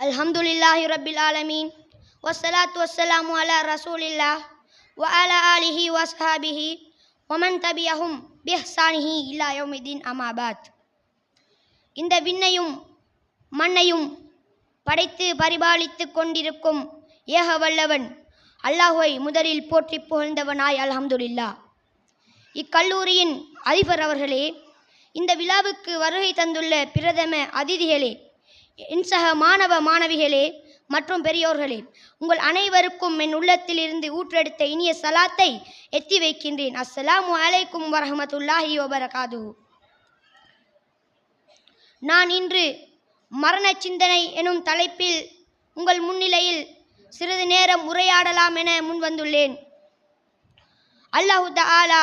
அல்ஹம்துலில்லாஹி ரபில் ஆலமீன் வசலாத்து வசலாம் அலா ரசூலில்லா வ அலா அலிஹி வஸ்ஹாபிஹி ஒமன் தபியஹும் பிஹ்சானிஹி இல்லா யோமிதீன் அமாபாத் இந்த விண்ணையும் மண்ணையும் படைத்து பரிபாலித்து கொண்டிருக்கும் ஏக வல்லவன் அல்லாஹுவை முதலில் போற்றி புகழ்ந்தவனாய் அல்ஹம்துலில்லா இக்கல்லூரியின் அதிபர் அவர்களே இந்த விழாவுக்கு வருகை தந்துள்ள பிரதம அதிதிகளே என் சக மாணவ மாணவிகளே மற்றும் பெரியோர்களே உங்கள் அனைவருக்கும் என் உள்ளத்தில் இருந்து ஊற்றெடுத்த இனிய சலாத்தை எத்தி வைக்கின்றேன். அஸ்ஸலாமு அலைக்கும் வரஹமத்துல்லாஹி வபரகாது நான் இன்று மரண சிந்தனை எனும் தலைப்பில் உங்கள் முன்னிலையில் சிறிது நேரம் உரையாடலாம் என முன்வந்துள்ளேன் அல்லாஹு தஆலா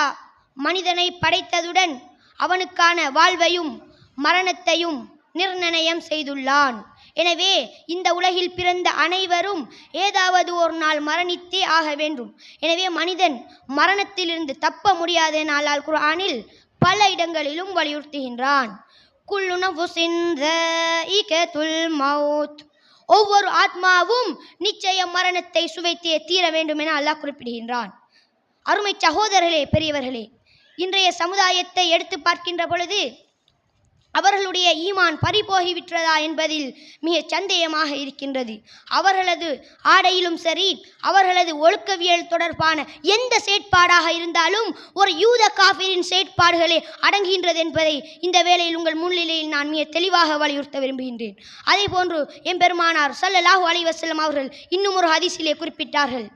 மனிதனை படைத்ததுடன் அவனுக்கான வாழ்வையும் மரணத்தையும் நிர்ணயம் செய்துள்ளான். எனவே இந்த உலகில் பிறந்த அனைவரும் ஏதாவது ஒரு நாள் மரணித்தே ஆக வேண்டும். எனவே மனிதன் மரணத்திலிருந்து தப்ப முடியாத நாளால் குரானில் பல இடங்களிலும் வலியுறுத்துகின்றான். ஒவ்வொரு ஆத்மாவும் நிச்சயம் மரணத்தை சுவைத்தே தீர வேண்டும் என அல்லாஹ் குறிப்பிடுகின்றான். அருமை சகோதரர்களே பெரியவர்களே இன்றைய சமுதாயத்தை எடுத்து பார்க்கின்ற பொழுது அவர்களுடைய ஈமான் பறிபோகிவிட்டதா என்பதில் மிக சந்தேகமாக இருக்கின்றது. அவர்களது ஆடையிலும் சரி அவர்களது ஒழுக்கவியல் தொடர்பான எந்த செயற்பாடாக இருந்தாலும் ஒரு யூத காஃபிரின் செயற்பாடுகளே அடங்குகின்றது என்பதை இந்த வேளையில் உங்கள் முன்னிலையில் நான் மிக தெளிவாக வலியுறுத்த விரும்புகின்றேன். அதே போன்று எம்பெருமானார் ஸல்லல்லாஹு அலைஹி அவர்கள் இன்னும் ஒரு ஹதிசிலே குறிப்பிட்டார்கள்.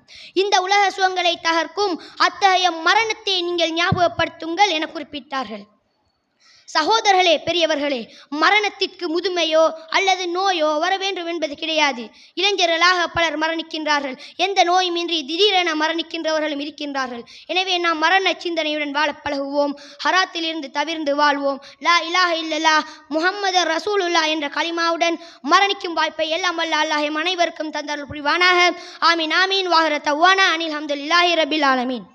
இந்த உலக சுகங்களை தகர்க்கும் அத்தகைய மரணத்தை நீங்கள் ஞாபகப்படுத்துங்கள் என குறிப்பிட்டார்கள். சகோதரர்களே பெரியவர்களே மரணத்திற்கு முதுமையோ அல்லது நோயோ வர வேண்டும் என்பது கிடையாது. இளைஞர்களாக பலர் மரணிக்கின்றார்கள். எந்த நோயுமின்றி திடீரென மரணிக்கின்றவர்களும் இருக்கின்றார்கள். எனவே நாம் மரண சிந்தனையுடன் வாழ பழகுவோம். ஹராத்திலிருந்து தவிர்ந்து வாழ்வோம். லா இலாஹ இல்லல்லா முகம்மது ரசூலுல்லா என்ற கலிமாவுடன் மரணிக்கும் வாய்ப்பை எல்லாம் வல்ல அல்லாஹ் எம் அனைவருக்கும் தந்தருள் புரிவானாக. ஆமீன் ஆமீன். வாகர தவ்வானா அனில் ஹம்துலில்லாஹி ரபில் ஆலமீன்.